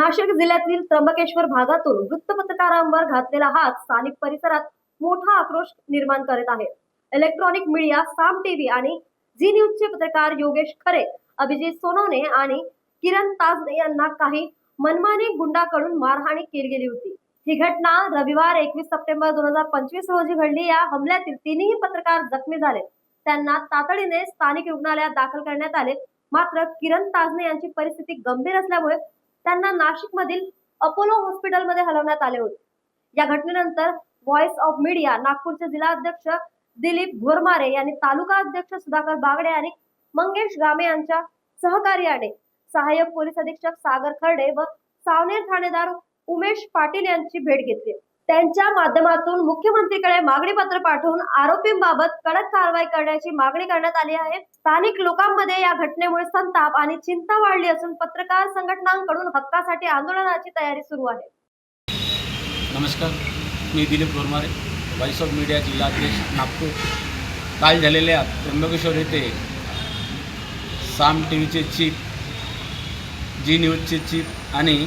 नाशिक जिल्ह्यातील त्र्यंबकेश्वर भागातून वृत्तपत्रकारांवर घातलेला हात स्थानिक परिसरात मोठा आक्रोश निर्माण करत आहे. इलेक्ट्रॉनिक मीडिया साम टीव्ही आणि झी न्यूजचे पत्रकार योगेश खरे अभिजित सोनवणे आणि किरण ताजने यांना काही मनमानी गुंडाकडून मारहाणी केली गेली होती. ही घटना रविवार एकवीस सप्टेंबर दोन हजार पंचवीस रोजी घडली. या हमल्यातील तिन्ही पत्रकार जखमी झाले. त्यांना तातडीने स्थानिक रुग्णालयात दाखल करण्यात आले. मात्र किरण ताजने यांची परिस्थिती गंभीर असल्यामुळे त्यांना नाशिक मधील अपोलो हॉस्पिटलमध्ये हलवण्यात आले होते. या घटनेनंतर व्हॉइस ऑफ मीडिया नागपूरचे जिल्हाध्यक्ष दिलीप घोरमारे यांनी तालुका अध्यक्ष सुधाकर बागडे आणि मंगेश गामे यांच्या सहकार्याने सहाय्यक पोलीस अधीक्षक सागर खर्डे व सावनेर ठाणेदार उमेश पाटील यांची भेट घेतली. त्यांच्या माध्यमातून मुख्यमंत्रीकडे मागणी पत्र पाठवून आरोपींबाबत कडक कारवाई करण्याची मागणी करण्यात आली आहे. स्थानिक लोकांमध्ये या घटनेमुळे संताप आणि चिंता वाढली असून पत्रकार संघटनांकडून हक्कासाठी आंदोलनाची तयारी सुरू आहे. नमस्कार मी Dilip Gormare voice of media जिल्हाध्यक्ष नागपूर. काल झालेल्या त्र्यंबकेश्वर येथे साम टी व्हीचे चीफ जी न्यूजचे चीफ आणि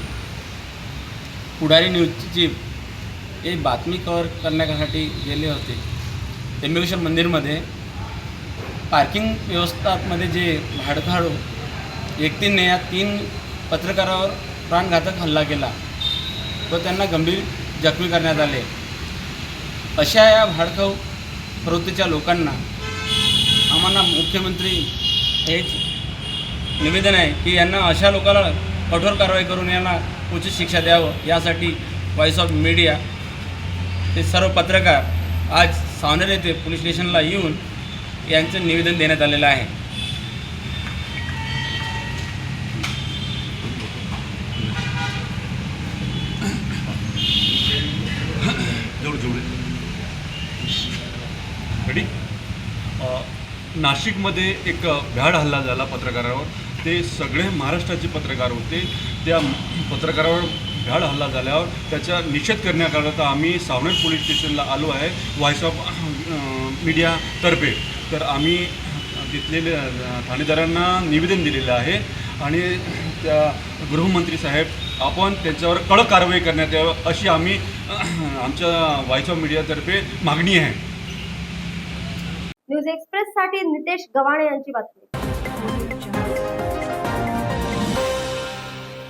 पुढारी न्यूजचे चीफ हे बातमी कव्हर करण्यासाठी गेले होते. त्र्यंबकेश्वर मंदिरमध्ये पार्किंग व्यवस्थामध्ये जे भाडखाडू व्यक्तींनी या तीन पत्रकारावर प्राणघातक हल्ला केला. व त्यांना गंभीर जखमी करण्यात आले. अशा या भाडखाऊ प्रवृत्तीच्या लोकांना आम्हाला मुख्यमंत्री हेच निवेदन आहे की यांना अशा लोकांना कठोर कारवाई करून यांना उचित शिक्षा द्यावं. यासाठी व्हॉइस ऑफ मीडिया ते सर्व पत्रकार आज सावनेर येथे पोलीस स्टेशनला येऊन यांचं निवेदन देण्यात आलेलं आहे. नाशिकमध्ये एक भ्याड हल्ला झाला पत्रकारावर. ते सगळे महाराष्ट्राचे पत्रकार होते. त्या पत्रकारावर भ्याड हल्ला झाल्यावर त्याचा निषेध करण्याकरता आम्ही सावनेर पोलीस स्टेशनला आलो आहे व्हॉइस ऑफ मीडियातर्फे तर आम्ही तिथलेले ठाणेदारांना निवेदन दिलेलं आहे आणि त्या गृहमंत्री साहेब आपण त्याच्यावर कडक कारवाई करण्यात यावं अशी आम्ही आमच्या व्हॉइस ऑफ मीडियातर्फे मागणी आहे. न्यूज एक्सप्रेस साठी नितेश गव्हाणे यांची बातमी.